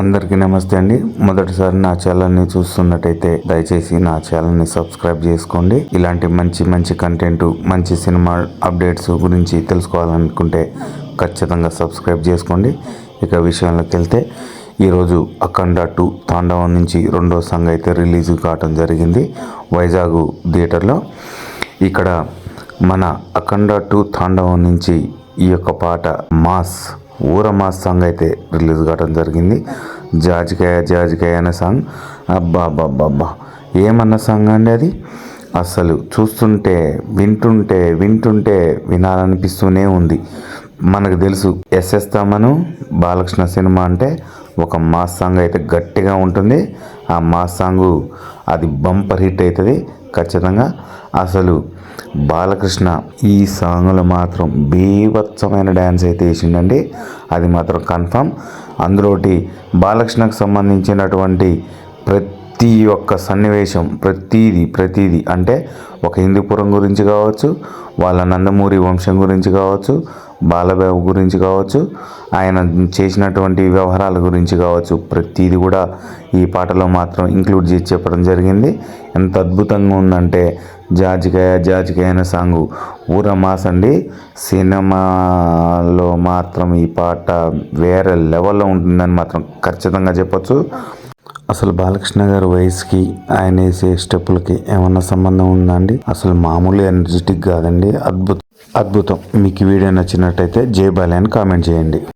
అందరికీ నమస్తే అండి. మొదటిసారి నా ఛానల్ని చూస్తున్నట్టయితే దయచేసి నా ఛానల్ని సబ్స్క్రైబ్ చేసుకోండి. ఇలాంటి మంచి మంచి కంటెంట్ మంచి సినిమా అప్డేట్స్ గురించి తెలుసుకోవాలనుకుంటే ఖచ్చితంగా సబ్స్క్రైబ్ చేసుకోండి. ఇక విషయంలోకి వెళ్తే ఈరోజు అఖండ టూ తాండవం నుంచి రెండో సాంగ్ అయితే రిలీజ్ కావటం జరిగింది వైజాగ్ థియేటర్లో. ఇక్కడ మన అఖండ టూ తాండవం నుంచి ఈ యొక్క పాట మాస్ ఊర మా సాంగ్ అయితే రిలీజ్ కావడం జరిగింది. జాజికాయ జాజికాయ అనే సాంగ్. అబ్బా అబ్బా అబ్బా ఏమన్న సాంగ్ అండి అది? అసలు చూస్తుంటే వింటుంటే వింటుంటే వినాలనిపిస్తూనే ఉంది. మనకు తెలుసు ఎస్ఎస్ తమను బాలకృష్ణ సినిమా అంటే ఒక మాస్ సాంగ్ అయితే గట్టిగా ఉంటుంది. ఆ మాస్ సాంగ్ అది బంపర్ హిట్ అవుతుంది. ఖచ్చితంగా అసలు బాలకృష్ణ ఈ సాంగ్లో మాత్రం బీభత్సమైన డ్యాన్స్ అయితే వేసిండండి. అది మాత్రం కన్ఫామ్ అందులోటి బాలకృష్ణకు సంబంధించినటువంటి ప్రతి ఒక్క సన్నివేశం ప్రతీది ప్రతీది అంటే ఒక హిందూపురం గురించి కావచ్చు వాళ్ళ నందమూరి వంశం గురించి కావచ్చు బాలబాబు గురించి కావచ్చు ఆయన చేసినటువంటి వ్యవహారాల గురించి కావచ్చు ప్రతిదీ కూడా ఈ పాటలో మాత్రం ఇంక్లూడ్ చేసి చెప్పడం జరిగింది. ఎంత అద్భుతంగా ఉందంటే జాజికాయ జాజికాయ అనే సాంగ్. ఊర మాస్ అండి సినిమాలో మాత్రం ఈ పాట వేరే లెవెల్లో ఉంటుందని మాత్రం ఖచ్చితంగా చెప్పొచ్చు. అసలు బాలకృష్ణ గారి వయసుకి ఆయన వేసే స్టెప్పులకి ఏమన్నా సంబంధం ఉందా అండి? అసలు మామూలు ఎనర్జెటిక్ కాదండి అద్భుతం. అద్భుతం. మీకు వీడియో నచ్చినట్టయితే జై బాలే అని కామెంట్ చేయండి.